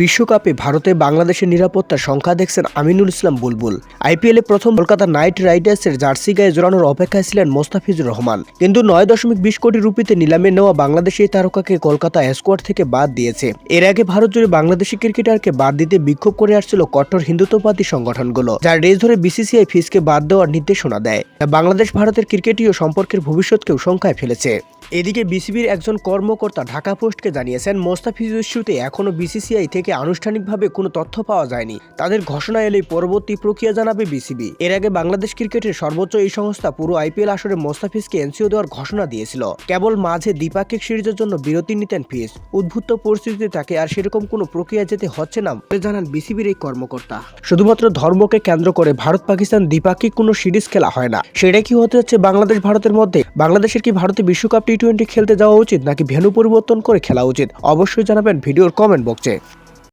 বিশ্বকাপে ভারতে বাংলাদেশের নিরাপত্তার সংখ্যা দেখছেন আমিনুল ইসলাম বুলবুল। আইপিএলে প্রথম কলকাতা নাইট রাইডার্সের জার্সি গায়ে জোরানোর অপেক্ষায় ছিলেন মোস্তাফিজুর রহমান। কিন্তু নয় দশমিক বিশ কোটি রুপিতে নিলামে নেওয়া বাংলাদেশি তারকাকে কলকাতা স্কোয়াড থেকে বাদ দিয়েছে। এর আগে ভারত জুড়ে বাংলাদেশি ক্রিকেটারকে বাদ দিতে বিক্ষোভ করে আসছিল কট্টর হিন্দুত্ববাদী সংগঠনগুলো যার রেস ধরে বিসিসিআই ফিসকে বাদ দেওয়ার নির্দেশনা দেয়। বাংলাদেশ ভারতের ক্রিকেটীয় সম্পর্কের ভবিষ্যৎকেও শঙ্কায় ফেলেছে। এদিকে বিসিবির একজন কর্মকর্তা ঢাকা পোস্টকে জানিয়েছেন, মোস্তাফিজুর ইস্যুতে এখনও বিসিসিআই থেকে আনুষ্ঠানিকভাবে কোনো তথ্য পাওয়া যায়নি। তাদের ঘোষণা এলেই পরবর্তী প্রক্রিয়া জানাবে বিসিবি। এর আগে বাংলাদেশ ক্রিকেটের সর্বোচ্চ এই সংস্থা পুরো আইপিএল আসরে মোস্তাফিজকে এনসিও দেওয়ার ঘোষণা দিয়েছিল। কেবল মাঝে দ্বিপাক্ষিক সিরিজের জন্য বিরতি নিতেন ফিস উদ্ভুত পরিস্থিতিতে তাকে আর সেরকম কোনো প্রক্রিয়া যেতে হচ্ছে না বলে জানান বিসিবির এই কর্মকর্তা। শুধুমাত্র ধর্মকে কেন্দ্র করে ভারত পাকিস্তান দ্বিপাক্ষিক কোনো সিরিজ খেলা হয় না। সেটা কি হতে হচ্ছে বাংলাদেশ ভারতের মধ্যে? বাংলাদেশের কি ভারতে বিশ্বকাপ টি টোয়েন্টি খেলতে যাওয়া উচিত নাকি ভেন্যু পরিবর্তন করে খেলা উচিত? অবশ্যই জানাবেন ভিডিওর কমেন্ট বক্সে